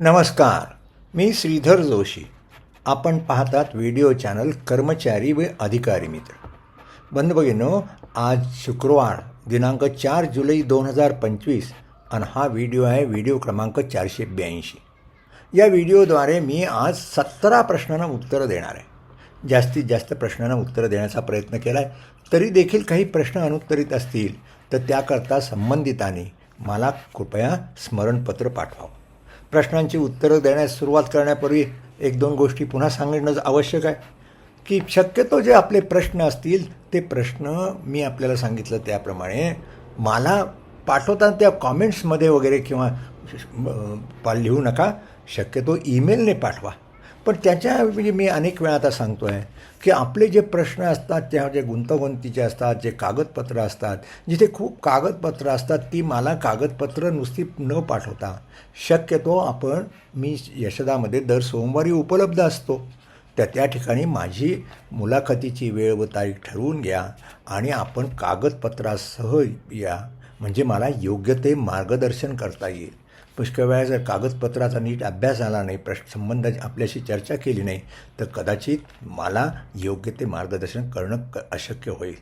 नमस्कार मी श्रीधर जोशी. आपण पाहतात व्हिडिओ चॅनल कर्मचारी व अधिकारी मित्र. बंद भगिनो आज शुक्रवार दिनांक चार जुलै दोन हजार पंचवीस आणि हा व्हिडिओ आहे व्हिडिओ क्रमांक चारशे ब्याऐंशी. या व्हिडिओद्वारे मी आज सतरा प्रश्नांना उत्तरं देणार आहे. जास्तीत जास्त प्रश्नांना उत्तरं देण्याचा प्रयत्न केला आहे तरी देखील काही प्रश्न अनुत्तरित असतील तर त्याकरता संबंधितांनी मला कृपया स्मरणपत्र पाठवावं. प्रश्नांची उत्तरं देण्यास सुरुवात करण्यापूर्वी एक दोन गोष्टी पुन्हा सांगणं आवश्यक आहे. की शक्यतो जे आपले प्रश्न असतील ते प्रश्न मी आपल्याला सांगितलं त्याप्रमाणे मला पाठवताना त्या कॉमेंट्समध्ये वगैरे किंवा लिहू नका. शक्यतो ईमेलने पाठवा. पण त्याच्या म्हणजे मी अनेक वेळा आता सांगतो आहे की आपले जे प्रश्न असतात त्या जे गुंतवणुकीचे असतात जे कागदपत्र असतात जिथे खूप कागदपत्र असतात ती मला कागदपत्र नुसती न पाठवता शक्यतो आपण मी यशदामध्ये दर सोमवारी उपलब्ध असतो. तर त्या ठिकाणी माझी मुलाखतीची वेळ व तारीख ठरवून घ्या आणि आपण कागदपत्रासह या म्हणजे मला योग्य ते मार्गदर्शन करता येईल. पुष्कळ वेळा जर कागदपत्राचा नीट अभ्यास झाला नाही प्रश्न संबंध आपल्याशी चर्चा केली नाही तर कदाचित मला योग्य ते मार्गदर्शन करणं क अशक्य होईल.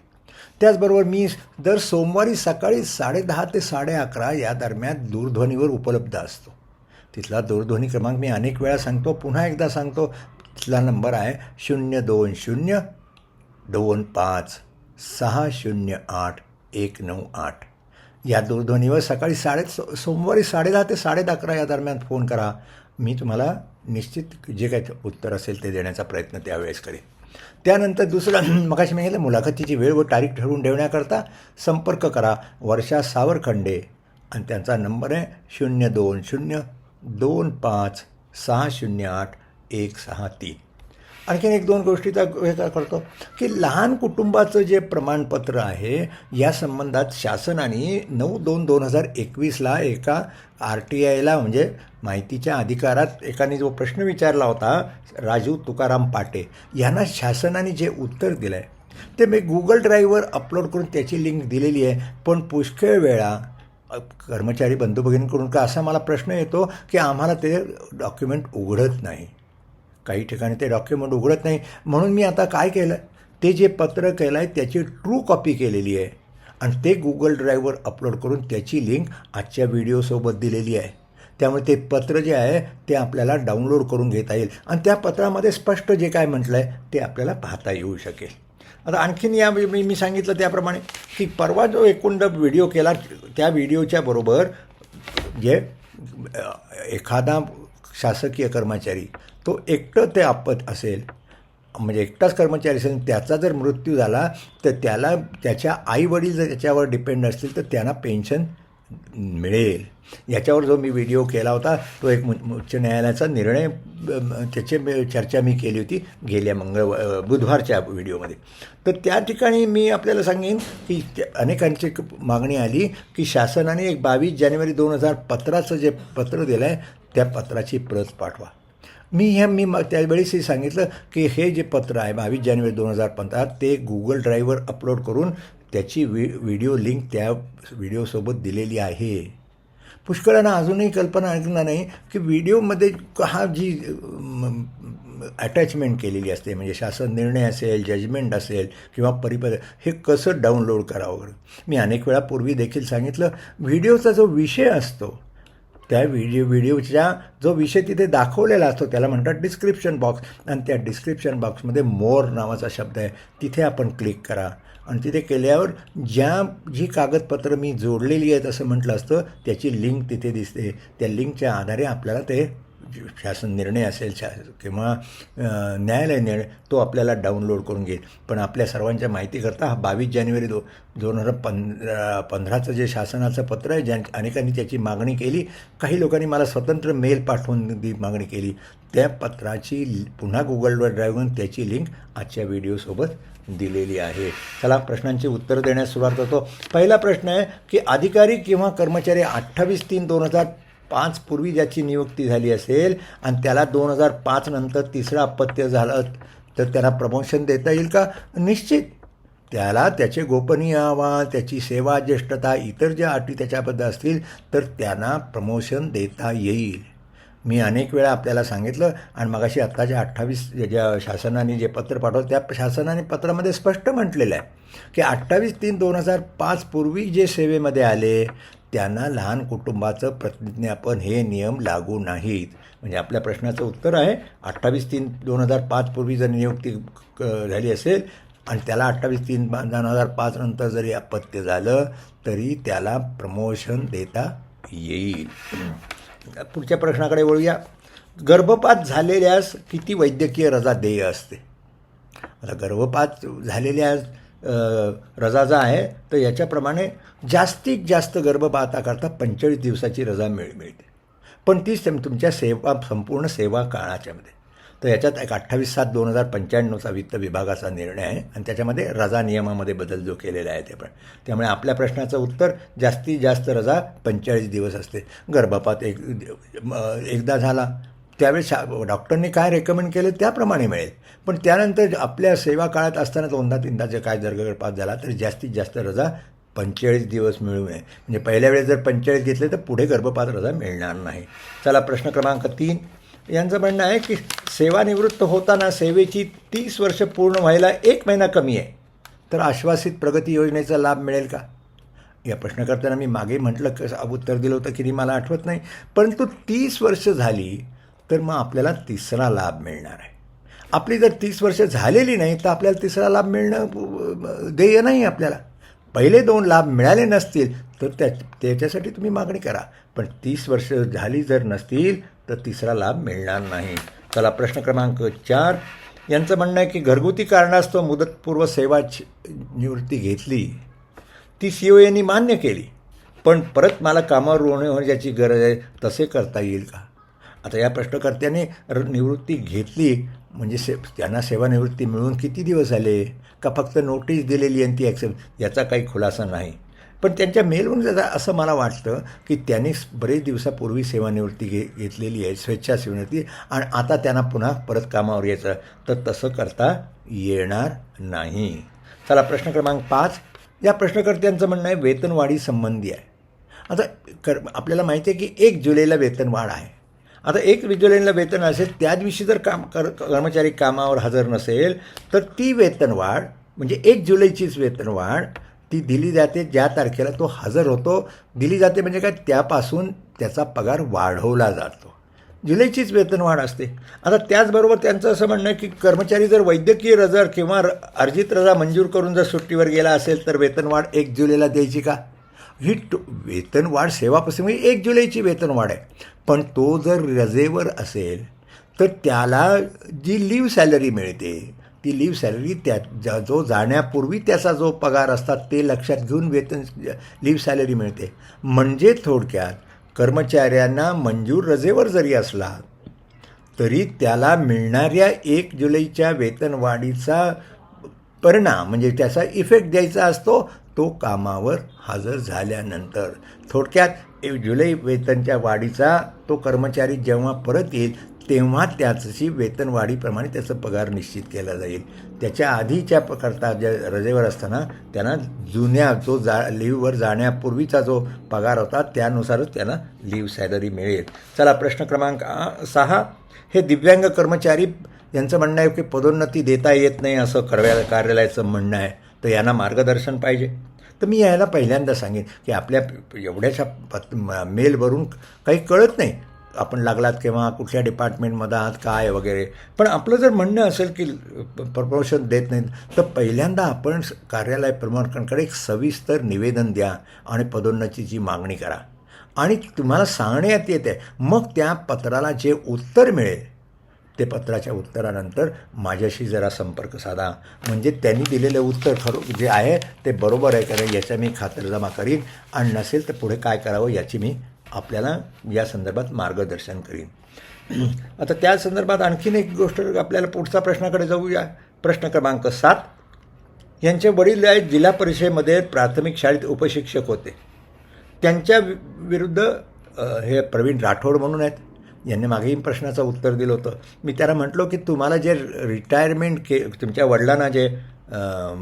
त्याचबरोबर मी दर सोमवारी सकाळी साडेदहा ते साडे अकरा या दरम्यान दूरध्वनीवर उपलब्ध असतो. तिथला दूरध्वनी क्रमांक मी अनेक वेळा सांगतो पुन्हा एकदा सांगतो. तिथला नंबर आहे शून्य दोन शून्य दोन पाच सहा शून्य आठ एक नऊ आठ. या दूरध्वनीवर सकाळी साडे सो सोमवारी साडेदहा ते साडे अकरा या दरम्यान फोन करा. मी तुम्हाला निश्चित जे काही उत्तर असेल ते देण्याचा प्रयत्न त्यावेळेस करेन. त्यानंतर दुसरं मगाशी मी मुलाखतीची वेळ व तारीख ठरवून ठेवण्याकरता संपर्क करा. वर्षा सावरखंडे. आणि त्यांचा नंबर आहे शून्य दोन शून्य दोन पाच सहा शून्य आठ एक सहा तीन. आणखीन एक दोन गोष्टीचा हे काय करतो की लहान कुटुंबाचं जे प्रमाणपत्र आहे या संबंधात शासनाने नऊ दोन दोन हजार एकवीसला एका आर टी आयला म्हणजे माहितीच्या अधिकारात एकाने जो प्रश्न विचारला होता राजू तुकाराम पाटे यांना शासनाने जे उत्तर दिलं आहे ते मी गुगल ड्राईव्हवर अपलोड करून त्याची लिंक दिलेली आहे. पण पुष्कळ वेळा कर्मचारी बंधू भगिनींकडून का असा मला प्रश्न येतो की आम्हाला ते डॉक्युमेंट उघडत नाही. काही ठिकाणी ते डॉक्युमेंट उघडत नाही. म्हणून मी आता काय केलं ते जे पत्र केलं आहे त्याची ट्रू कॉपी केलेली आहे. आणि ते गुगल ड्राईव्हवर अपलोड करून त्याची लिंक आजच्या व्हिडिओसोबत दिलेली आहे. त्यामुळे ते पत्र जे आहे ते आपल्याला डाउनलोड करून घेता येईल. आणि त्या पत्रामध्ये स्पष्ट जे काय म्हटलं आहे ते आपल्याला पाहता येऊ शकेल. आता आणखीन या मी मी सांगितलं त्याप्रमाणे की परवा जो एकूण व्हिडिओ केला त्या व्हिडिओच्या बरोबर जे एखादा शासकीय कर्मचारी तो एकटं ते आपत असेल म्हणजे एकटाच कर्मचारी असेल त्याचा जर मृत्यू झाला तर त्याला त्याच्या आईवडील जर त्याच्यावर डिपेंड असतील तर त्यांना पेन्शन मिळेल. याच्यावर जो मी व्हिडिओ केला होता तो एक उच्च न्यायालयाचा निर्णय त्याची चर्चा मी केली होती गेल्या मंगळ बुधवारच्या व्हिडिओमध्ये तर त्या ठिकाणी मी आपल्याला सांगेन की अनेकांची मागणी आली की शासनाने एक बावीस जानेवारी दोन हजार पत्राचं जे पत्र दिलं आहे त्या पत्राची प्रत पाठवा. मी ह्या मी म- त्यावेळेसही सांगितलं की हे जे पत्र आहे बावीस जानेवारी दोन हजार पंधरा ते गुगल ड्राईव्हवर अपलोड करून त्याची वि व्हिडिओ लिंक त्या व्हिडिओसोबत दिलेली आहे. पुष्कळांना अजूनही कल्पना ऐकणार नाही की व्हिडिओमध्ये हा जी अटॅचमेंट केलेली असते म्हणजे शासन निर्णय असेल जजमेंट असेल किंवा परिपद हे कसं डाउनलोड करावं? मी अनेक वेळापूर्वी देखील सांगितलं व्हिडिओचा जो विषय असतो त्या व्हिडिओ व्हिडिओच्या जो विषय तिथे दाखवलेला असतो त्याला म्हणतात डिस्क्रिप्शन बॉक्स आणि त्या डिस्क्रिप्शन बॉक्समध्ये मोर नावाचा शब्द आहे. तिथे आपण क्लिक करा. आणि तिथे केल्यावर ज्या जी कागदपत्रं मी जोडलेली आहेत असं म्हटलं असतं त्याची लिंक तिथे दिसते. त्या लिंकच्या आधारे आपल्याला ते शासन निर्णय असेल शा किंवा न्यायालय निर्णय तो आपल्याला डाउनलोड करून घेईल. पण आपल्या सर्वांच्या माहितीकरता हा बावीस जानेवारी दो दोन हजार पंधरा पंधराचं जे शासनाचं पत्र आहे ज्या अनेकांनी त्याची मागणी केली काही लोकांनी मला स्वतंत्र मेल पाठवून ती मागणी केली. त्या पत्राची पुन्हा गुगलवर ड्राईव्हून त्याची लिंक आजच्या व्हिडिओसोबत दिलेली आहे. चला प्रश्नांची उत्तर देण्यास सुरुवात करतो. पहिला प्रश्न आहे की अधिकारी किंवा कर्मचारी अठ्ठावीस तीन दोन हजार पाच पूर्वी ज्याची नियुक्ती झाली असेल आणि त्याला दोन हजार पाच नंतर तिसरं अपत्य झालं तर त्याला प्रमोशन देता येईल का? निश्चित. त्याला त्याचे गोपनीय आव्हान त्याची सेवा ज्येष्ठता इतर ज्या अटी त्याच्याबद्दल असतील तर त्यांना प्रमोशन देता येईल. मी अनेक वेळा आपल्याला सांगितलं आणि मगाशी आत्ताच्या अठ्ठावीस ज्या शासनाने जे पत्र पाठवलं त्या शासनाने पत्रामध्ये स्पष्ट म्हटलेलं आहे की अठ्ठावीस तीन दोन हजार पाच पूर्वी जे सेवेमध्ये आले त्यांना लहान कुटुंबाचं प्रतिज्ञापन हे नियम लागू नाहीत. म्हणजे आपल्या प्रश्नाचं उत्तर आहे अठ्ठावीस तीन दोन हजार पाच पूर्वी जर नियुक्ती क- झाली असेल आणि त्याला अठ्ठावीस तीन दोन हजार पाच नंतर जरी अपत्य झालं तरी त्याला प्रमोशन देता येईल. पुढच्या प्रश्नाकडे वळूया. गर्भपात झालेल्यास किती वैद्यकीय रजा देय असते? आता गर्भपात झालेल्यास रजा जा आहे तर याच्याप्रमाणे जास्तीत जास्त गर्भपाताकरता पंचेचाळीस दिवसाची रजा मिळ मिळते. पण ती सेम तुमच्या सेवा संपूर्ण सेवा काळाच्यामध्ये तर याच्यात एक अठ्ठावीस सात दोन हजार पंच्याण्णवचा वित्त विभागाचा निर्णय आहे आणि त्याच्यामध्ये रजा नियमामध्ये बदल जो केलेला आहे ते पण. त्यामुळे आपल्या प्रश्नाचं उत्तर जास्तीत जास्त रजा पंचेचाळीस दिवस असते. गर्भपात एक एकदा झाला त्यावेळेस शा डॉक्टरनी काय रेकमेंड केलं त्याप्रमाणे मिळेल. पण त्यानंतर आपल्या सेवा काळात असताना दोनदा तीनदा जर काय जर गर्भपात झाला तर जास्तीत जास्त रजा पंचेचाळीस दिवस मिळू नये. म्हणजे पहिल्या वेळेस जर पंचेचाळीस घेतले तर पुढे गर्भपात रजा मिळणार नाही. चला प्रश्न क्रमांक तीन. यांचं म्हणणं आहे की सेवानिवृत्त होताना सेवेची तीस वर्ष पूर्ण व्हायला एक महिना कमी आहे. तर आश्वासित प्रगती योजनेचा लाभ मिळेल का? या प्रश्न करताना मी मागे म्हटलं कसं उत्तर दिलं होतं की मला आठवत नाही. परंतु तीस वर्ष झाली तर मग आपल्याला तिसरा लाभ मिळणार आहे. आपली जर तीस वर्ष झालेली नाही तर आपल्याला तिसरा लाभ मिळणं देय नाही आपल्याला. पहिले दोन लाभ मिळाले नसतील तर त्या त्याच्यासाठी तुम्ही मागणी करा. पण तीस वर्ष झाली जर नसतील तर तिसरा लाभ मिळणार नाही. चला प्रश्न क्रमांक चार. यांचं म्हणणं आहे की घरगुती कारणास्तव मुदतपूर्व सेवा निवृत्ती घेतली. ती सी ओ यांनी मान्य केली. पण परत मला कामावर होणे होण्याची गरज आहे तसे करता येईल का? आता या प्रश्नकर्त्याने र निवृत्ती घेतली म्हणजे से त्यांना सेवानिवृत्ती मिळून किती दिवस झाले? का फक्त नोटीस दिलेली आणि ती ॲक्सेप्ट याचा काही खुलासा नाही? पण त्यांच्या मेलवरून जाता असं मला वाटतं की त्यांनी बरेच दिवसापूर्वी सेवानिवृत्ती घे घेतलेली आहे स्वेच्छा सेवानिवृत्ती आणि आता त्यांना पुन्हा परत कामावर यायचं तर तसं करता येणार नाही. चला प्रश्न क्रमांक पाच. या प्रश्नकर्त्यांचं म्हणणं आहे वेतनवाढी संबंधी आहे. आता कर आपल्याला माहिती आहे की एक जुलैला वेतनवाढ आहे. आता एक जुलैला वेतन असेल त्या दिवशी जर काम कर कर्मचारी कामावर हजर नसेल तर ती वेतनवाढ म्हणजे एक जुलैचीच वेतनवाढ ती दिली जाते ज्या तारखेला तो हजर होतो. दिली जाते म्हणजे काय? त्यापासून त्याचा पगार वाढवला जातो. जुलैचीच वेतनवाढ असते. आता त्याचबरोबर त्यांचं असं म्हणणं की कर्मचारी जर वैद्यकीय रजा किंवा र- अर्जित रजा मंजूर करून जर सुट्टीवर गेला असेल तर वेतनवाढ एक जुलैला द्यायची का? ही वेतनवाढ सेवापासून म्हणजे एक जुलैची वेतनवाढ आहे. पण तो जर रजेवर असेल तर त्याला जी लीव सॅलरी मिळते ती लीव सॅलरी त्या जा जो जाण्यापूर्वी त्याचा जो पगार असतात ते लक्षात घेऊन वेतन लीव सॅलरी मिळते. म्हणजे थोडक्यात कर्मचाऱ्यांना मंजूर रजेवर जरी असला तरी त्याला मिळणाऱ्या एक जुलैच्या वेतनवाढीचा परिणाम म्हणजे त्याचा इफेक्ट द्यायचा असतो तो कामावर हजर झाल्यानंतर थोडक्यात जुलै वेतनच्या वाढीचा तो कर्मचारी जेव्हा परत येईल तेव्हा त्याचशी वेतनवाढीप्रमाणे त्याचा पगार निश्चित केला जाईल. त्याच्या आधीच्या करता ज्या रजेवर असताना त्यांना जुन्या जो जा लिव्हवर जाण्यापूर्वीचा जो पगार होता त्यानुसारच त्यांना लिव्ह सॅलरी मिळेल. चला प्रश्न क्रमांक सहा. हे दिव्यांग कर्मचारी यांचं म्हणणं आहे की पदोन्नती देता येत नाही असं कर्व्या कार्यालयाचं म्हणणं आहे. तर यांना मार्गदर्शन पाहिजे. तर मी यायला पहिल्यांदा सांगेन की आपल्या एवढ्याशा पत मेलवरून काही कळत नाही आपण लागलात किंवा कुठल्या डिपार्टमेंटमध्ये आहात काय वगैरे. पण आपलं जर म्हणणं असेल की प्रमोशन देत नाहीत तर पहिल्यांदा आपण कार्यालय प्रमुखांकडे एक सविस्तर निवेदन द्या आणि पदोन्नतीची मागणी करा. आणि तुम्हाला सांगण्यात येते मग त्या पत्राला जे उत्तर मिळेल ते पत्राच्या उत्तरानंतर माझ्याशी जरा संपर्क साधा. म्हणजे त्यांनी दिलेलं उत्तर खरो जे आहे ते बरोबर आहे का याचा मी खातरजमा करीन. आणि नसेल तर पुढे काय करावं याची मी आपल्याला या संदर्भात मार्गदर्शन करीन. आता त्या संदर्भात आणखीन एक गोष्ट आपल्याला पुढचा प्रश्नाकडे जाऊया. प्रश्न क्रमांक सात. यांचे वडील आहेत जिल्हा परिषदेमध्ये प्राथमिक शाळेत उपशिक्षक होते. त्यांच्या वि- विरुद्ध हे प्रवीण राठोड म्हणून आहेत. यांनी मागेही प्रश्नाचं उत्तर दिलं होतं. मी त्याला म्हटलो की तुम्हाला जे रिटायरमेंट के तुमच्या वडिलांना जे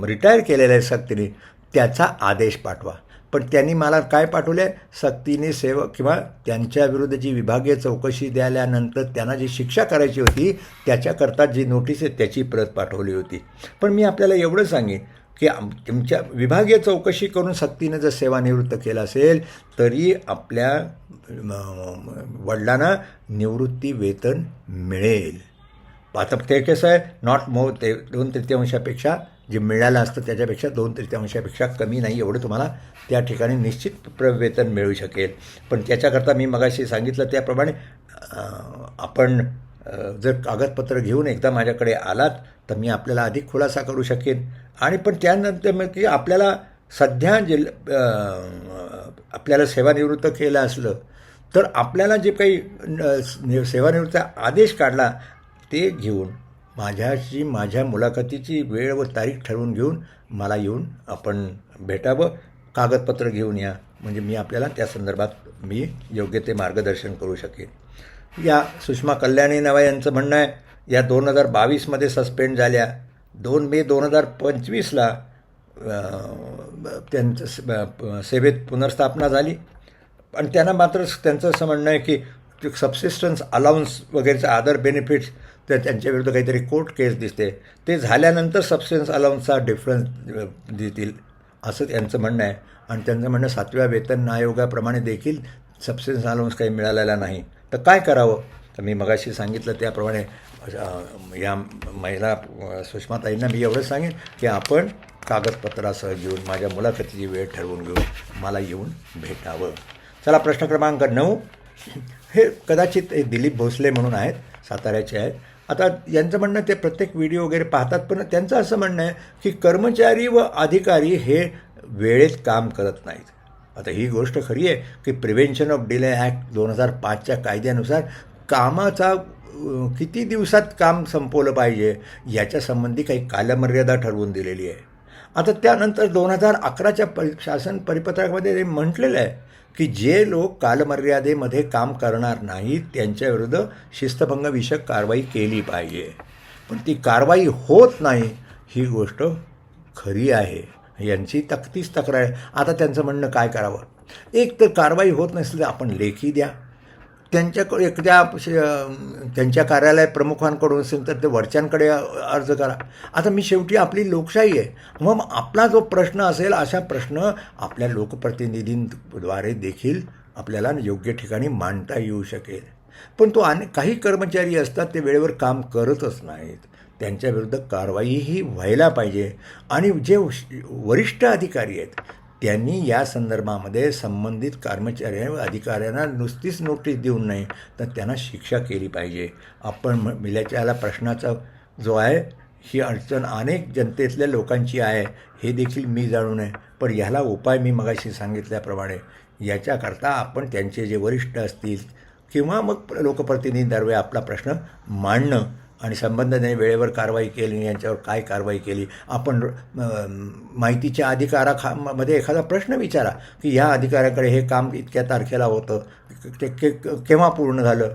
रिटायर केलेलं आहे सक्तीने त्याचा आदेश पाठवा. पण त्यांनी मला काय पाठवले? सक्तीने सेवक किंवा त्यांच्या विरुद्ध जी विभागीय चौकशी द्याल्यानंतर त्यांना जी शिक्षा करायची होती त्याच्याकरता जी नोटीस आहे त्याची प्रत पाठवली होती. पण मी आपल्याला एवढं सांगेन की आम तुमच्या विभागीय चौकशी करून सक्तीनं जर सेवानिवृत्त केलं असेल तरी आपल्या वडिलांना निवृत्ती वेतन मिळेल. आता ते कसं आहे नॉट मोर ते दोन तृतीयांशापेक्षा जे मिळालं असतं त्याच्यापेक्षा दोन तृतीयांशापेक्षा कमी नाही एवढं तुम्हाला त्या ठिकाणी निश्चित प्र वेतन मिळू शकेल. पण त्याच्याकरता मी मगाशी सांगितलं त्याप्रमाणे आपण जर कागदपत्र घेऊन एकदा माझ्याकडे आलात तर मी आपल्याला अधिक खुलासा करू शकेन. आणि पण त्यानंतर मग की आपल्याला सध्या जिल आपल्याला सेवानिवृत्त केलं असलं तर आपल्याला जे काही न- सेवानिवृत्त आदेश काढला ते घेऊन माझ्याशी माझ्या मुलाखतीची वेळ व तारीख ठरवून घेऊन मला येऊन आपण भेटावं. कागदपत्र घेऊन या. म्हणजे मी आपल्याला त्या संदर्भात मी योग्य ते मार्गदर्शन करू शकेन. या सुषमा कल्याणी नवा यांचं म्हणणं आहे या दोन हजार बावीसमध्ये सस्पेंड झाल्या. दोन मे दोन हजार पंचवीसला त्यांचं सेवेत पुनर्स्थापना झाली. पण त्यांना मात्र त्यांचं असं म्हणणं आहे की सबसिस्टन्स अलाउन्स वगैरेचा अदर बेनिफिट्स तर त्यांच्या विरुद्ध काहीतरी कोर्ट केस दिसते. ते झाल्यानंतर सबसिस्टन्स अलाउन्सचा डिफरन्स देतील असं त्यांचं म्हणणं आहे. आणि त्यांचं म्हणणं सातव्या वेतन आयोगाप्रमाणे देखील सबसिस्टन्स अलाउन्स काही मिळालेला नाही. तर काय करावं? तर मी मगाशी सांगितलं त्याप्रमाणे या महिला सुषमाताईंना मी एवढं सांगेन की आपण कागदपत्रासह घेऊन माझ्या मुलाखतीची वेळ ठरवून घेऊन मला येऊन भेटावं. चला प्रश्न क्रमांक नऊ. हे कदाचित हे दिलीप भोसले म्हणून आहेत साताऱ्याचे आहेत. आता यांचं म्हणणं ते प्रत्येक व्हिडिओ वगैरे पाहतात पण त्यांचं असं म्हणणं आहे की कर्मचारी व अधिकारी हे वेळेत काम करत नाहीत. आता ही गोष्ट खरी आहे की प्रिव्हेन्शन ऑफ डिले ॲक्ट दोन हजार पाचच्या कायद्यानुसार कामाचा किती दिवसात काम संपवलं पाहिजे याच्या संबंधी काही कालमर्यादा ठरवून दिलेली आहे. आता त्यानंतर दोन हजार अकराच्या परि शासन परिपत्रकामध्ये ते म्हटलेलं आहे की जे लोक कालमर्यादेमध्ये काम करणार नाहीत त्यांच्याविरुद्ध शिस्तभंगविषयक कारवाई केली पाहिजे. पण ती कारवाई होत नाही ही गोष्ट खरी आहे. यांची तक्तीच तक्रार आहे. आता त्यांचं म्हणणं काय करावं? एक तर कारवाई होत नसेल तर आपण लेखी द्या. त्यांच्याकडे एकद्या त्यांच्या कार्यालय प्रमुखांकडून असेल तर ते वरच्यांकडे अर्ज करा. आता मी शेवटी आपली लोकशाही आहे. मग आपला जो प्रश्न असेल अशा प्रश्न आपल्या लोकप्रतिनिधींद्वारे देखील आपल्याला योग्य ठिकाणी मांडता येऊ शकेल. पण तो अनेक काही कर्मचारी असतात ते वेळेवर काम करतच नाहीत. त्यांच्याविरुद्ध कारवाईही व्हायला पाहिजे. आणि जे वरिष्ठ अधिकारी आहेत त्यांनी या संदर्भामध्ये संबंधित कर्मचाऱ्या अधिकाऱ्यांना नुसतीच नोटीस देऊ नये तर त्यांना शिक्षा केली पाहिजे. आपण म- मिल्याच्या प्रश्नाचा जो आहे ही अडचण अनेक जनतेतल्या लोकांची आहे हे देखील मी जाणू नये पण ह्याला उपाय मी मगाशी सांगितल्याप्रमाणे याच्याकरता आपण त्यांचे जे वरिष्ठ असतील किंवा मग लोकप्रतिनिधींदरवे आपला प्रश्न मांडणं आणि संबंधाने वेळेवर कारवाई केली यांच्यावर काय कारवाई केली आपण माहितीच्या अधिकाराखा मध्ये एखादा प्रश्न विचारा की ह्या अधिकाऱ्याकडे हे काम इतक्या तारखेला होतं ते के केव्हा पूर्ण झालं?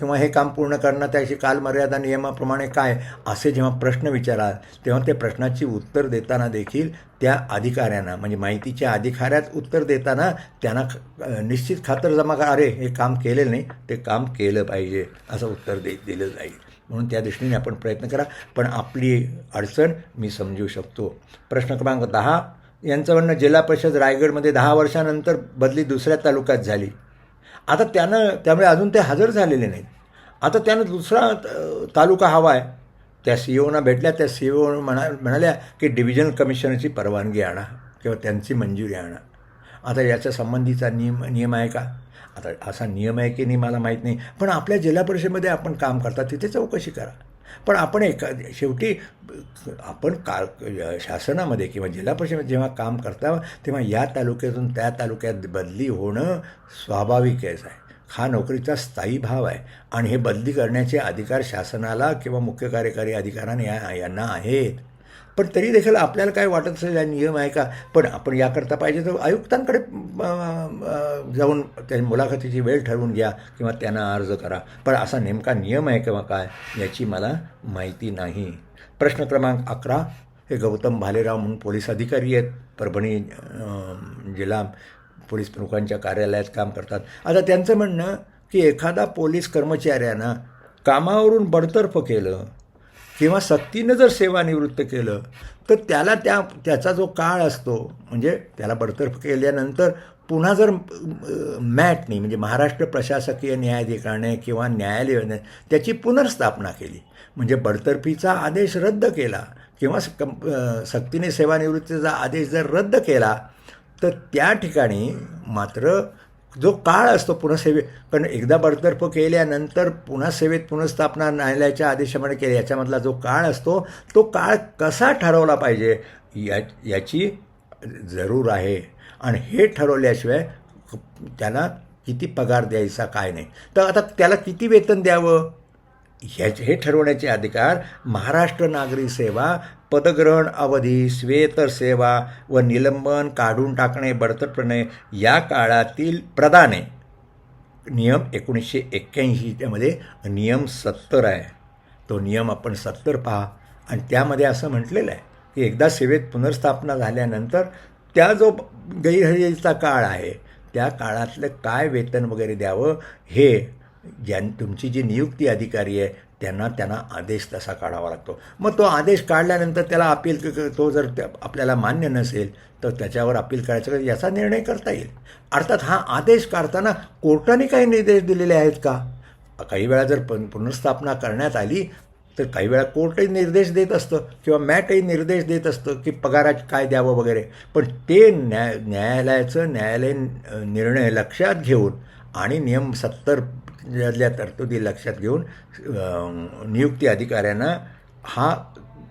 किंवा हे काम पूर्ण करणं त्याची कालमर्यादा नियमाप्रमाणे काय? असे जेव्हा प्रश्न विचाराल तेव्हा ते प्रश्नाची उत्तर देताना देखील त्या अधिकाऱ्यांना म्हणजे माहितीच्या अधिकाऱ्यात उत्तर देताना त्यांना निश्चित खातरजमा का अरे हे काम केलेलं नाही ते काम केलं पाहिजे असं उत्तर दे दिलं जाईल. म्हणून त्या दृष्टीने आपण प्रयत्न करा. पण आपली अडचण मी समजू शकतो. प्रश्न क्रमांक दहा. यांचं म्हणणं जिल्हा परिषद रायगडमध्ये दहा वर्षानंतर बदली दुसऱ्या तालुक्यात झाली. आता त्यानं त्यामुळे अजून ते हजर झालेले नाहीत. आता त्यानं दुसरा तालुका हवा आहे. त्या सी ओना भेटल्या. त्या सी ओ म्हणा म्हणाल्या की डिव्हिजन कमिशनरची परवानगी आणा किंवा त्यांची मंजुरी आणा. आता याच्या संबंधीचा नियम नियम आहे का? आता असा नियम आहे की नाही मला माहीत नाही. पण आपल्या जिल्हा परिषदेमध्ये आपण काम करता तिथे चौकशी करा. पण आपण एका शेवटी आपण का शासनामध्ये किंवा जिल्हा परिषदेमध्ये जेव्हा काम करता तेव्हा या तालुक्यातून त्या तालुक्यात बदली होणं स्वाभाविकच आहे हा नोकरीचा स्थायी भाव आहे. आणि हे बदली करण्याचे अधिकार शासनाला किंवा मुख्य कार्यकारी अधिकाऱ्यांना या यांना आहेत. पण तरी देखील आपल्याला काय वाटत असेल नियम आहे का? पण आपण याकरता पाहिजे तर आयुक्तांकडे जाऊन त्या मुलाखतीची वेळ ठरवून घ्या किंवा त्यांना अर्ज करा. पण असा नेमका नियम आहे किंवा काय याची मला माहिती नाही. प्रश्न क्रमांक अकरा हे गौतम भालेराव म्हणून पोलीस अधिकारी आहेत परभणी जिल्हा पोलीस प्रमुखांच्या कार्यालयात काम करतात. आता त्यांचं म्हणणं की एखादा पोलीस कर्मचाऱ्यानं कामावरून बडतर्फ केलं किंवा सक्तीनं जर सेवानिवृत्त केलं तर त्याला त्या त्याचा जो काळ असतो म्हणजे त्याला बडतर्फ केल्यानंतर पुन्हा जर मॅटने म्हणजे महाराष्ट्र प्रशासकीय न्यायाधिकरणे किंवा न्यायालयाने त्याची पुनर्स्थापना केली. म्हणजे बडतर्फीचा आदेश रद्द केला किंवा स- सक्तीने सेवानिवृत्तीचा आदेश जर रद्द केला तर त्या ठिकाणी मात्र जो काळ असतो पुन्हा सेवे एकदा बडतर्फ केल्यानंतर पुन्हा सेवेत पुनर्स्थापना न्यायालयाच्या आदेशामध्ये केली याच्यामधला जो काळ असतो तो काळ कसा ठरवला पाहिजे या याची जरूर आहे. आणि हे ठरवल्याशिवाय त्याला किती पगार द्यायचा काय नाही. तर आता त्याला किती वेतन द्यावं? ह्याचे हे ठरवण्याचे अधिकार महाराष्ट्र नागरी सेवा पदग्रहण अवधी स्वेतर सेवा व निलंबन काढून टाकणे बडतटपणे या काळातील प्रदाने. नियम एकोणीसशे एक्क्याऐंशीमध्ये नियम सत्तर आहे. तो नियम आपण सत्तर पहा. आणि त्यामध्ये असं म्हटलेलं आहे की एकदा सेवेत पुनर्स्थापना झाल्यानंतर त्या जो गैरहजेरीचा काळ आहे त्या काळातलं काय वेतन वगैरे द्यावं हे ज्यां तुमची जी नियुक्ती अधिकारी आहे त्यांना त्यांना आदेश तसा काढावा लागतो. मग तो आदेश काढल्यानंतर त्याला अपील क- तो जर त्या- आपल्याला मान्य नसेल तर त्याच्यावर अपील करायचं याचा निर्णय करता येईल. अर्थात हा आदेश काढताना कोर्टाने काही निर्देश दिलेले आहेत का? काही वेळा जर पन पुनर्स्थापना करण्यात आली तर काही वेळा कोर्टही निर्देश देत असतं किंवा मॅटही निर्देश देत असतं की पगारात काय द्यावं वगैरे. पण ते न्याय न्यायालयाचं न्यायालयीन निर्णय लक्षात घेऊन आणि नियम सत्तर यातल्या तरतुदी लक्षात घेऊन नियुक्ती अधिकाऱ्यांना हा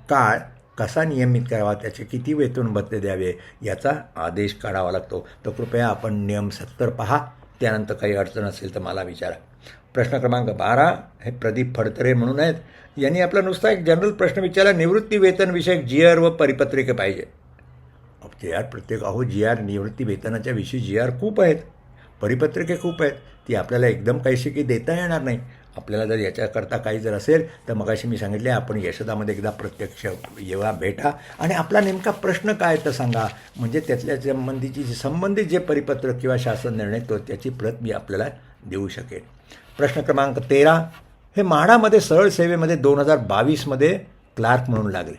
काळ कसा नियमित करावा त्याचे किती वेतन भत्ते द्यावे याचा आदेश काढावा लागतो. तर कृपया आपण नियम सत्तर पहा त्यानंतर काही अडचण असेल तर मला विचारा. प्रश्न क्रमांक बारा हे प्रदीप फडतरे म्हणून आहेत. यांनी आपला नुसता एक जनरल प्रश्न विचारला निवृत्ती वेतन विषयक जी आर व परिपत्रिके पाहिजे. जी आर प्रत्येक अहो जी आर निवृत्ती वेतनाच्या विषयी जी आर खूप आहेत. परिपत्रके खूप आहेत. ती आपल्याला एकदम काहीशी की देता येणार नाही. आपल्याला जर याच्याकरता काही जर असेल तर मगाशी मी सांगितले आपण यशदामध्ये एकदा प्रत्यक्ष येवा भेटा. आणि आपला नेमका प्रश्न काय तर सांगा. म्हणजे त्यातल्या संबंधीची जी संबंधित जे परिपत्र किंवा शासन निर्णय तो त्याची प्रत मी आपल्याला देऊ शकेन. प्रश्न क्रमांक तेरा हे म्हाडामध्ये सरळ सेवेमध्ये दोन हजार बावीसमध्ये क्लार्क म्हणून लागले.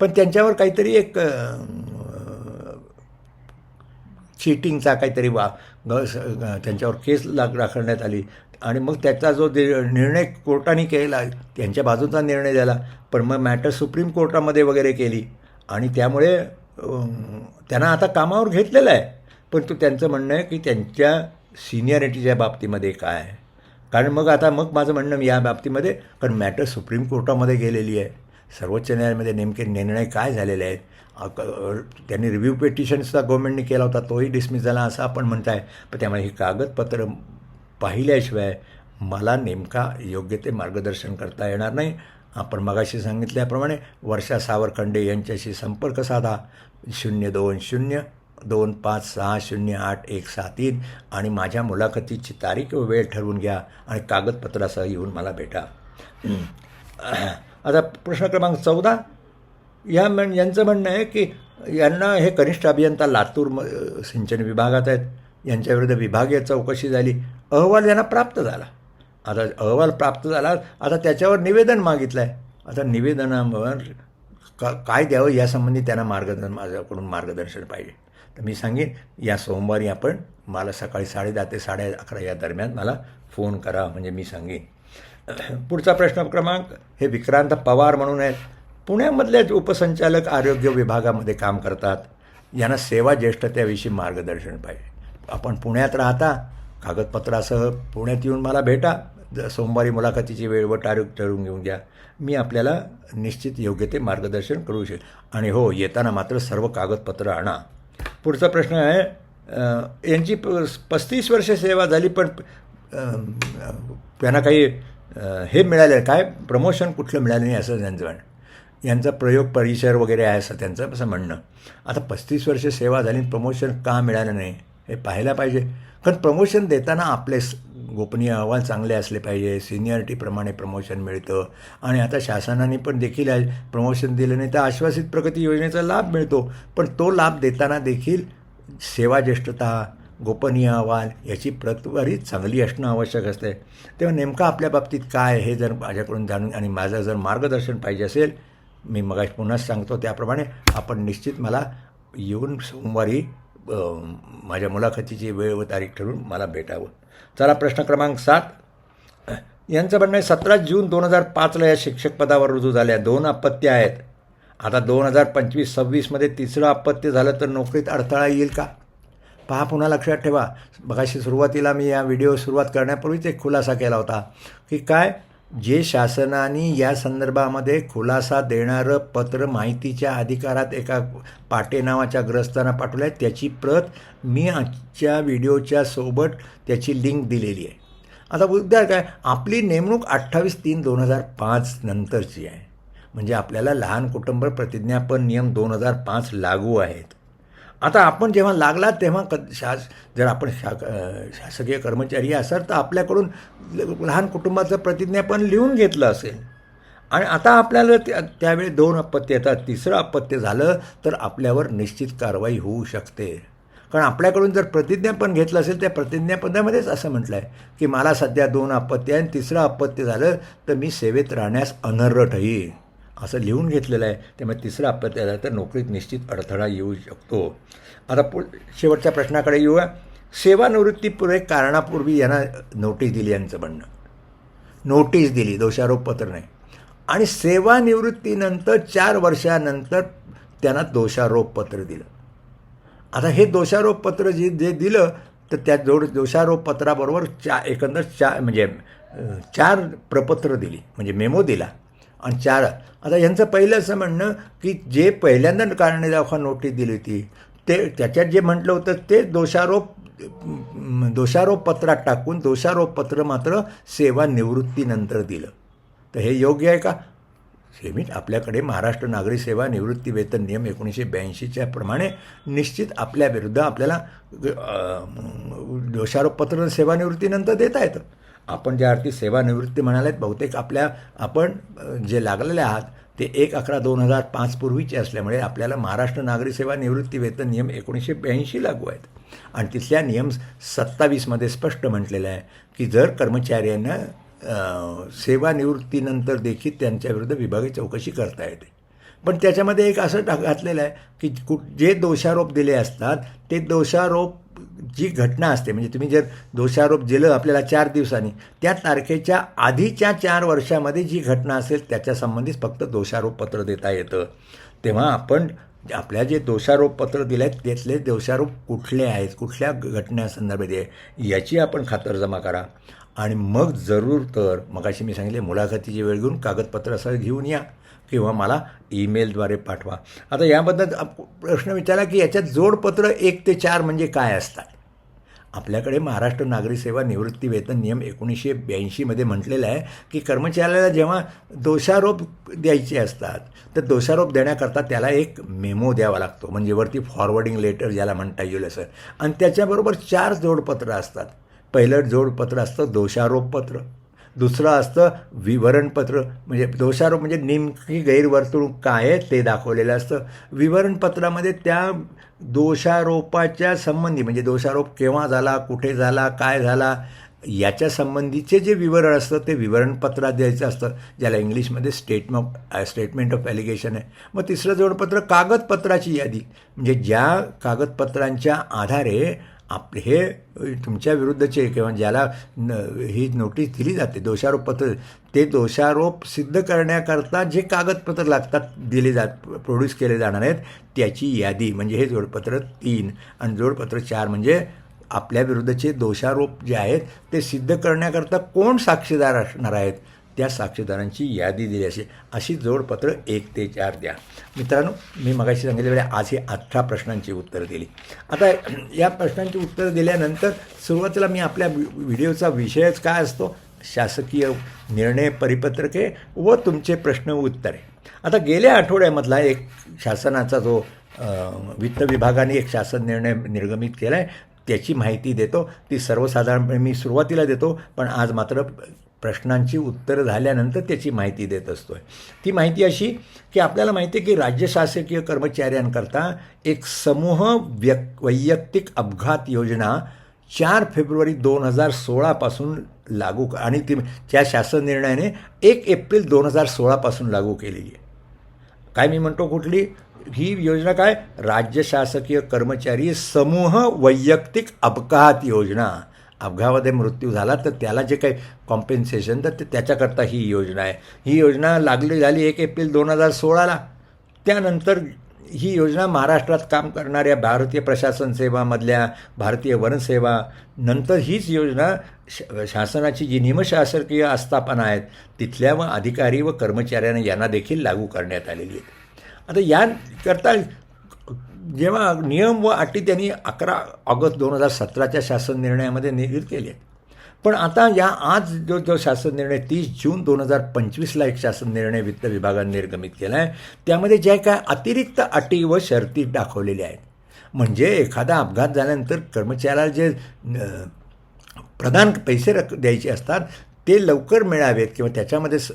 पण त्यांच्यावर काहीतरी एक चिटिंगचा चीटिंगचा काहीतरी वा त्यांच्यावर केस लाग दाखवण्यात आली. आणि मग त्याचा जो निर्णय कोर्टाने केला त्यांच्या बाजूचा निर्णय झाला. पण मग मॅटर सुप्रीम कोर्टामध्ये वगैरे केली. आणि त्यामुळे त्यांना आता कामावर घेतलेलं आहे. पण तो त्यांचं म्हणणं आहे की त्यांच्या सिनियरिटीच्या बाबतीमध्ये काय आहे. कारण मग आता मग माझं म्हणणं या बाबतीमध्ये कारण मॅटर सुप्रीम कोर्टामध्ये गेलेली आहे. सर्वोच्च न्यायालयामध्ये नेमके निर्णय काय झालेले आहेत? त्यांनी रिव्ह्यू पेटिशनसुद्धा गव्हर्नमेंटने केला होता तोही डिसमिस झाला असं आपण म्हणताय. पण त्यामुळे ही कागदपत्र पाहिल्याशिवाय मला नेमका योग्य ते मार्गदर्शन करता येणार नाही. आपण मगाशी सांगितल्याप्रमाणे वर्षा सावरखंडे यांच्याशी संपर्क साधा. शून्य दोन शून्य दोन पाच सहा शून्य आठ एक सहा तीन आणि माझ्या मुलाखतीची तारीख व वेळ ठरवून घ्या आणि कागदपत्रासह येऊन मला भेटा. आता प्रश्न क्रमांक चौदा. या म्हण यांचं म्हणणं आहे की यांना हे कनिष्ठ अभियंता लातूर म- सिंचन विभागात आहेत. यांच्याविरुद्ध विभागीय चौकशी झाली. अहवाल यांना प्राप्त झाला. आता अहवाल प्राप्त झाला आता त्याच्यावर निवेदन मागितलं आहे आता निवेदनावर का काय द्यावं यासंबंधी त्यांना मार्गदर्शन माझ्याकडून मार्गदर्शन पाहिजे. तर मी सांगेन या सोमवारी आपण मला सकाळी साडेदहा ते साडे अकरा या दरम्यान मला फोन करा म्हणजे मी सांगेन. पुढचा प्रश्न क्रमांक हे विक्रांत पवार म्हणून आहेत. पुण्यामधल्या उपसंचालक आरोग्य विभागामध्ये काम करतात. यांना सेवा ज्येष्ठतेविषयी मार्गदर्शन पाहिजे. आपण पुण्यात राहता कागदपत्रासह पुण्यात येऊन मला भेटा. सोमवारी मुलाखतीची वेळ व तारीख ठरवून घेऊन घ्या. मी आपल्याला निश्चित योग्य ते मार्गदर्शन करू शकेन आणि हो येताना मात्र सर्व कागदपत्र आणा. पुढचा प्रश्न आहे यांची प पस्तीस वर्ष सेवा झाली पण त्यांना काही हे मिळालं काय? प्रमोशन कुठलं मिळालं नाही असं त्यांचं म्हणणं यांचा प्रयोग परिसर वगैरे आहे असं त्यांचं असं म्हणणं. आता पस्तीस वर्ष सेवा झाली प्रमोशन का मिळालं नाही हे पाहायला पाहिजे. कारण प्रमोशन देताना आपले स- गोपनीय अहवाल चांगले असले पाहिजे सिनियरिटीप्रमाणे प्रमोशन मिळतं. आणि आता शासनाने पण देखील प्रमोशन दिलं नाही तर आश्वासित प्रगती योजनेचा लाभ मिळतो. पण तो लाभ देताना देखील सेवाज्येष्ठता गोपनीय अहवाल याची प्रतवारी चांगली असणं आवश्यक असते तेव्हा नेमकं आपल्या बाबतीत काय हे जर माझ्याकडून जाणून आणि माझं जर मार्गदर्शन पाहिजे असेल मी मग पुन्हा सांगतो त्याप्रमाणे आपण निश्चित मला येऊन सोमवारी माझ्या मुलाखतीची वेळ व तारीख ठरवून मला भेटावं. चला प्रश्न क्रमांक सात. यांचं म्हणणं आहे सतरा जून दोन हजार पाचला या शिक्षक पदावर रुजू झाल्या. दोन अपत्य आहेत. आता दोन हजार पंचवीस सव्वीसमध्ये तिसरं अपत्य झालं तर नोकरीत अडथळा येईल का? पहा पुन्हा लक्षात ठेवा. बघाशी सुरुवातीला मी या व्हिडिओ सुरुवात करण्यापूर्वीच एक खुलासा केला होता की काय? जे शासनाने या संदर्भामध्ये खुलासा देणारं पत्र माहितीच्या अधिकारात एका पाटे नावाच्या ग्रस्तांना पाठवलं आहे त्याची प्रत मी आजच्या व्हिडिओच्या सोबत त्याची लिंक दिलेली आहे. आता उद्या काय आपली नेमणूक अठ्ठावीस तीन दोन हजार पाच नंतरची आहे. म्हणजे आपल्याला लहान कुटुंब प्रतिज्ञापन नियम दोन हजार पाच लागू आहेत. आता आपण जेव्हा लागला तेव्हा क शास जर आपण शा शासकीय कर्मचारी असाल तर आपल्याकडून लहान कुटुंबाचं प्रतिज्ञापन लिहून घेतलं असेल. आणि आता आपल्याला त्या त्यावेळी दोन अपत्य येतात तिसरं अपत्य झालं तर आपल्यावर निश्चित कारवाई होऊ शकते. कारण आपल्याकडून जर प्रतिज्ञापन घेतलं असेल त्या प्रतिज्ञापनामध्येच असं म्हटलं आहे की मला सध्या दोन अपत्य आहे आणि तिसरं अपत्य झालं तर मी सेवेत राहण्यास अनर्हट येईल असं लिहून घेतलेलं आहे. त्यामुळे तिसरं अपत्य झालं तर नोकरीत निश्चित अडथळा येऊ शकतो. आता पु शेवटच्या प्रश्नाकडे येऊया. सेवानिवृत्तीपुरे कारणापूर्वी यांना नोटीस दिली यांचं म्हणणं. नोटीस दिली दोषारोपपत्र नाही. आणि सेवानिवृत्तीनंतर चार वर्षानंतर त्यांना दोषारोपपत्र दिलं. आता हे दोषारोपपत्र जे जे दिलं तर त्या जोड दोषारोपपत्राबरोबर चा एकंदर चा म्हणजे चार प्रपत्र दिली. म्हणजे मेमो दिला. आणि चार आता यांचं पहिलं असं म्हणणं की जे पहिल्यांदा कारणे दाखवा नोटीस दिली होती ते त्याच्यात जे म्हटलं होतं ते दोषारोप दोषारोप पत्रात टाकून दोषारोप पत्र मात्र सेवानिवृत्तीनंतर दिलं. तर हे योग्य आहे का? सेमिट आपल्याकडे महाराष्ट्र नागरी सेवा निवृत्ती वेतन नियम एकोणीसशे ब्याऐंशीच्या प्रमाणे निश्चित आपल्या विरुद्ध आपल्याला दोषारोपपत्र सेवानिवृत्तीनंतर देता येतं. आपण ज्या अर्थी सेवानिवृत्ती म्हणालेत बहुतेक आपल्या आपण जे लागलेले आहात ते एक अकरा दोन हजार पाच पूर्वीचे असल्यामुळे आपल्याला महाराष्ट्र नागरी सेवा निवृत्ती वेतन नियम एकोणीसशे ब्याऐंशी लागू आहेत. आणि तिथल्या नियम सत्तावीसमध्ये स्पष्ट म्हटलेलं आहे की जर कर्मचाऱ्यांना सेवानिवृत्तीनंतर देखील त्यांच्याविरुद्ध विभागीय चौकशी करता येते. पण त्याच्यामध्ये एक असं टाक घातलेलं आहे की कु जे दोषारोप दिले असतात ते दोषारोप जी घटना असते म्हणजे तुम्ही जर दोषारोप दिलं आपल्याला चार दिवसांनी त्या तारखेच्या आधीच्या चार वर्षामध्ये जी घटना असेल त्याच्या संबंधित फक्त दोषारोपपत्र देता येतं. तेव्हा आपण आपल्या जे दोषारोपपत्र दिले आहेत त्यातले दोषारोप कुठले आहेत कुठल्या घटनेसंदर्भात आहे याची आपण खातरजमा करा. आणि मग जरूर तर मगाशी मी सांगितले मुलाखतीची वेळ घेऊन कागदपत्र असं घेऊन या. किंवा मला ईमेलद्वारे पाठवा. आता याबद्दल आप- प्रश्न विचारला की याच्यात जोडपत्र एक ते चार म्हणजे काय असतात? आपल्याकडे महाराष्ट्र नागरी सेवा निवृत्ती वेतन नियम एकोणीसशे ब्याऐंशीमध्ये म्हटलेलं आहे की कर्मचाऱ्याला जेव्हा दोषारोप द्यायचे असतात तर दोषारोप देण्याकरता त्याला एक मेमो द्यावा लागतो. म्हणजे वरती फॉरवर्डिंग लेटर ज्याला म्हणता येईल असं. आणि त्याच्याबरोबर चार जोडपत्र असतात. पहिलं जोडपत्र असतं दोषारोपपत्र दुसरं असतं विवरणपत्र. म्हणजे दोषारोप म्हणजे नेमकी गैरवर्तणूक काय आहे ते दाखवलेलं असतं. विवरणपत्रामध्ये त्या दोषारोपाच्या संबंधी म्हणजे दोषारोप केव्हा झाला कुठे झाला काय झाला याच्या संबंधीचे जे विवरण असतं ते विवरणपत्रात द्यायचं असतं ज्याला इंग्लिशमध्ये स्टेटमेंट स्टेटमेंट ऑफ ॲलिगेशन आहे. मग तिसरं जोडपत्र कागदपत्राची यादी. म्हणजे ज्या कागदपत्रांच्या आधारे आप हे तुमच्या विरुद्धचे किंवा ज्याला न ही नोटीस दिली जाते दोषारोपपत्र ते दोषारोप सिद्ध करण्याकरता जे कागदपत्र लागतात दिले जात प्रोड्यूस केले जाणार आहेत त्याची यादी म्हणजे हे जोडपत्र तीन आणि जोडपत्र चार म्हणजे आपल्या विरुद्धचे दोषारोप जे आहेत ते सिद्ध करण्याकरता कोण साक्षीदार असणार आहेत? त्या साक्षीदारांची यादी दिली असेल अशी जोडपत्र एक ते चार द्या. मित्रांनो मी मगाशी सांगितलेल्या आज ही अठरा प्रश्नांची उत्तरं दिली. आता या प्रश्नांची उत्तरं दिल्यानंतर सुरुवातीला मी आपल्या व्हिडिओचा विषयच काय असतो? शासकीय निर्णय परिपत्रके व तुमचे प्रश्न उत्तरे. आता गेल्या आठवड्यामधला एक शासनाचा जो वित्त विभागाने एक शासन निर्णय निर्गमित केला आहे त्याची माहिती देतो. ती सर्वसाधारणपणे मी सुरुवातीला देतो पण आज मात्र प्रश्नांची उत्तरं झाल्यानंतर त्याची माहिती देत असतो ती माहिती अशी की आपल्याला माहिती आहे की राज्य शासकीय कर्मचाऱ्यांकरता एक समूह व्यक् वैयक्तिक अपघात योजना चार फेब्रुवारी दोन हजार सोळापासून लागू आणि ती त्या शासन निर्णयाने एक एप्रिल दोन हजार सोळापासून लागू केलेली आहे. काय मी म्हणतो कुठली? ही योजना काय? राज्य शासकीय कर्मचारी समूह वैयक्तिक अपघात योजना. अपघातामध्ये मृत्यू झाला तर त्याला जे काही कॉम्पेन्सेशन तर ते त्याच्याकरता ही योजना आहे. ही योजना लागली झाली एक एप्रिल दोन हजार सोळाला. त्यानंतर ही योजना महाराष्ट्रात काम करणाऱ्या भारतीय प्रशासन सेवामधल्या भारतीय वनसेवा नंतर हीच योजना श शासनाची जी निमशासकीय आस्थापना आहेत तिथल्या व अधिकारी व कर्मचाऱ्यांना यांना देखील लागू करण्यात आलेली आहे आता याकरता जेव्हा नियम व अटी त्यांनी अकरा ऑगस्ट दोन हजार सतराच्या शासन निर्णयामध्ये निगडीत केले. पण आता या आज जो जो शासन निर्णय तीस जून दोन हजार पंचवीसला एक शासन निर्णय वित्त विभागाने निर्गमित केला आहे त्यामध्ये ज्या काय अतिरिक्त अटी व शर्ती दाखवलेल्या आहेत. म्हणजे एखादा अपघात झाल्यानंतर कर्मचाऱ्याला जे प्रधान प्रदान पैसे रक द्यायचे असतात ते लवकर मिळावेत किंवा त्याच्यामध्ये स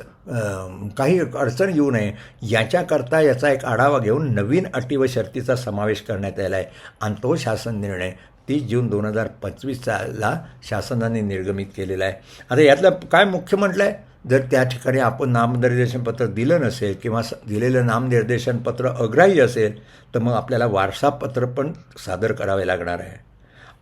काही अडचण येऊ नये याच्याकरता याचा एक आढावा घेऊन नवीन अटी व शर्तीचा समावेश करण्यात आला आहे. आणि तो शासन निर्णय तीस जून दोन हजार पंचवीसला शासनाने निर्गमित केलेला आहे. आता यातलं काय मुख्य म्हटलं आहे जर त्या ठिकाणी आपण नामनिर्देशनपत्र दिलं नसेल किंवा स दिलेलं नामनिर्देशनपत्र अग्राह्य असेल तर मग आपल्याला वारसापत्र पण सादर करावे लागणार आहे.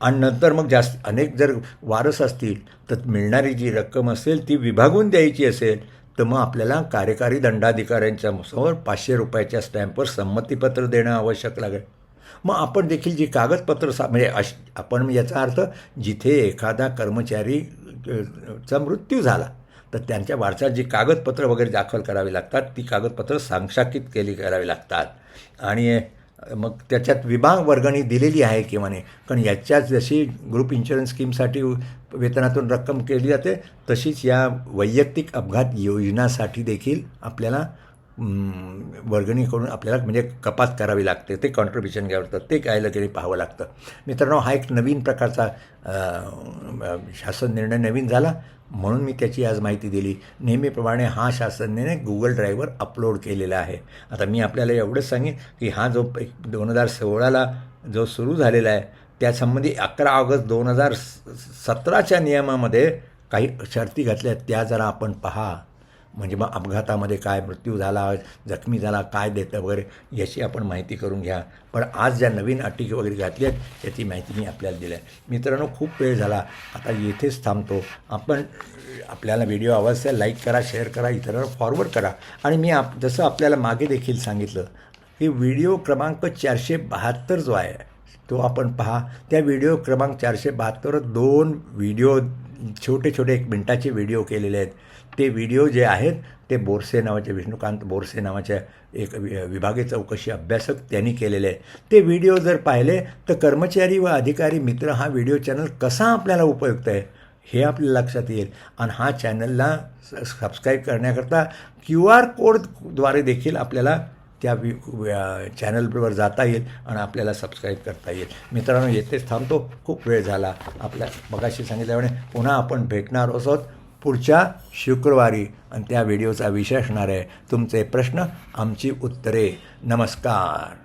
आणि नंतर मग जास्त अनेक जर वारस असतील तर मिळणारी जी रक्कम असेल ती विभागून द्यायची असेल तर मग आपल्याला कार्यकारी दंडाधिकाऱ्यांच्या समोर पाचशे रुपयाच्या स्टॅम्पवर संमतीपत्र देणं आवश्यक लागेल. मग आपण देखील जी कागदपत्र सा म्हणजे अश आपण याचा अर्थ जिथे एखादा कर्मचारी चा मृत्यू झाला तर त्यांच्या वारसात जी कागदपत्र वगैरे दाखल करावी लागतात ती कागदपत्र सांशाकित केली करावी लागतात. आणि मग त्याच्यात विभाग वर्गणी दिलेली आहे किंवा नाही कारण याच्यात जशी ग्रुप इन्शुरन्स स्कीमसाठी वेतनातून रक्कम केली जाते तशीच या वैयक्तिक अपघात योजनासाठी देखील आपल्याला वर्गणी करून आपल्याला म्हणजे कपात करावी लागते ते कॉन्ट्रीब्युशन घ्यावं लागतं ते कायला तरी पाहावं लागतं. मित्रांनो हा एक नवीन प्रकारचा शासन निर्णय नवीन झाला म्हणून मी त्याची आज माहिती दिली. नेहमीप्रमाणे हा शासन निर्णय गुगल ड्राईव्हवर अपलोड केलेला आहे. आता मी आपल्याला एवढंच सांगेन की हा जो दोन हजार सोळाला जो सुरू झालेला आहे त्यासंबंधी अकरा ऑगस्ट दोन हजार सतराच्या नियमामध्ये काही शर्ती घातल्या आहेत त्या जरा आपण पहा. म्हणजे मग अपघातामध्ये काय मृत्यू झाला जखमी झाला काय देतं वगैरे याची आपण माहिती करून घ्या. पण आज ज्या नवीन अटी वगैरे घातली आहेत त्याची माहिती मी आपल्याला दिली आहे. मित्रांनो खूप वेळ झाला. आता येथेच थांबतो. आपण आपल्याला व्हिडिओ आवडला लाईक करा शेअर करा इतरांना फॉरवर्ड करा. आणि मी आप जसं आपल्याला मागे देखील सांगितलं की व्हिडिओ क्रमांक चारशे बहात्तर जो आहे तो आपण पहा. त्या व्हिडिओ क्रमांक चारशे बहात्तर दोन व्हिडिओ छोटे छोटे एक मिनटाचे व्हिडिओ केलेले आहेत. ते व्हिडिओ जे आहेत ते बोरसे नावाचे विष्णुकांत बोरसे नावाच्या एक वि- विभागीय चौकशी अभ्यासक त्यांनी केलेले आहे ते व्हिडिओ जर पाहिले तर कर्मचारी व अधिकारी मित्र हा व्हिडिओ चॅनल कसा आपल्याला उपयुक्त आहे हे आपल्या लक्षात येईल. आणि हा चॅनलला सबस्क्राईब करण्याकरता क्यू आर कोडद्वारे देखील आपल्याला त्या वि चॅनलवर जाता येईल आणि आपल्याला सबस्क्राईब करता येईल. मित्रांनो येथेच थांबतो. खूप वेळ झाला. आपल्या मगाशी सांगितल्याप्रमाणे पुन्हा आपण भेटणार असोत पुढच्या शुक्रवारी. आणि त्या व्हिडिओचा विषय असणार आहे तुमचे प्रश्न आमची उत्तरे. नमस्कार.